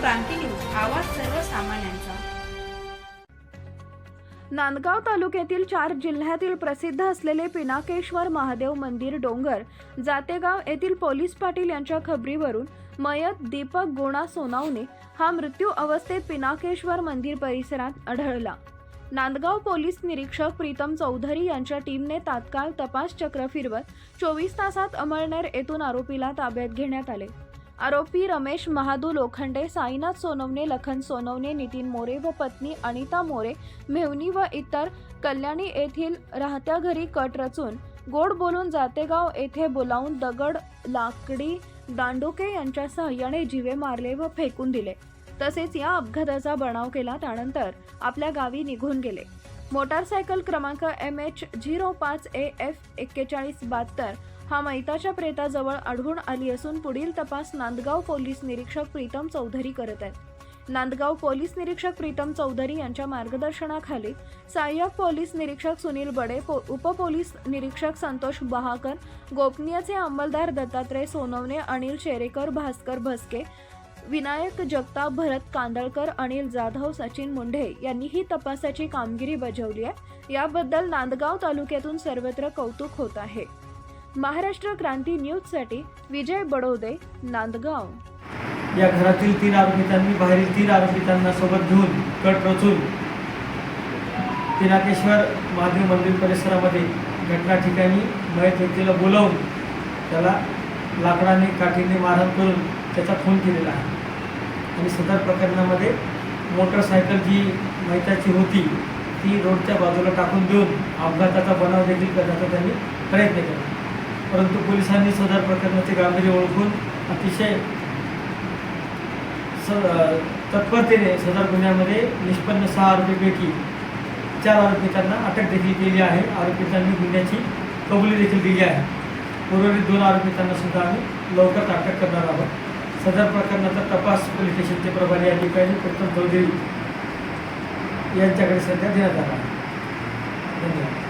क्रांती news आवाज सर्वसामान्यांचा. नांदगाव तालुक्यातील चार जिल्ह्यातील प्रसिद्ध असलेले पिनाकेश्वर महादेव मंदिर डोंगर जातेगाव येथील पोलीस पाटील यांच्या खबरीवरून मयत दीपक गुणा सोनावणे हा मृत्यू अवस्थेत पिनाकेश्वर मंदिर परिसरात आढळला. नांदगाव पोलीस निरीक्षक प्रीतम चौधरी यांच्या टीमने तात्काळ तपास चक्र फिरवत चोवीस तासात अमळनेर येथून आरोपीला ताब्यात घेण्यात आले. आरोपी रमेश महादू लोखंडे साईनाथ सोनवणे लखन सोनवणे नितीन मोरे व पत्नी अनिता मोरे मेवणी व इतर कल्याणी येथील राहत्या घरी कट रचून गोड बोलून जातेगाव येथे बोलावून दगड लाकडी दांडुके यांच्या सहाय्याने जिवे मारले व फेकून दिले. तसेच या अपघाताचा बनाव केला त्यानंतर आपल्या गावी निघून गेले. मोटारसायकल क्रमांक एम एच झिरो पाच ए एफ एक्केचाळीस बहात्तर हा मैताच्या प्रेताजवळ आढळून आली असून पुढील तपास नांदगाव पोलीस निरीक्षक प्रीतम चौधरी करत आहेत. नांदगाव पोलीस निरीक्षक प्रीतम चौधरी यांच्या मार्गदर्शनाखाली सहाय्यक पोलीस निरीक्षक सुनील बडे पो उपपोलीस निरीक्षक संतोष बहाकर गोपनीयचे अंमलदार दत्तात्रय सोनवणे अनिल शेरेकर भास्कर भस्के विनायक जगताप भरत कांदळकर अनिल जाधव सचिन मुंढे यांनी ही तपासाची कामगिरी बजावली आहे. याबद्दल नांदगाव तालुक्यातून सर्वत्र कौतुक होत आहे. महाराष्ट्र क्रांती न्यूजसाठी विजय बडोदे नांदगाव. या घरातील तीन आरोपितांनी बाहेरील तीन आरोपितांना सोबत घेऊन कट रचून पिनाकेश्वर महादेव मंदिर परिसरामध्ये घटना ठिकाणी मयत व्यक्तीला बोलावून त्याला लाकडाने काठीने मारहाण करून त्याचा खून केलेला आहे. आणि सदर प्रकरणामध्ये मोटरसायकल जी मैताची होती ती रोडच्या बाजूला टाकून देऊन अपघाताचा बनाव देखील करण्याचा त्यांनी प्रयत्न केला. परंतु पोलिसांनी सदर प्रकरणाचे गांभीर्य ओळखून अतिशय स तत्परतेने सदर गुन्ह्यामध्ये निष्पन्न सहा आरोपीपैकी चार आरोपितांना अटक देखील केली आहे. आरोपितांनी गुन्ह्याची कबुली देखील दिली आहे. उर्वरित दोन आरोपितांना सुद्धा आम्ही लवकरच अटक करणार आहोत. सदर प्रकरणाचा तपास पोलीस स्टेशनचे प्रभारी अधिकारी प्रथम चौधरी यांच्याकडे सध्या देण्यात आला आहे. धन्यवाद.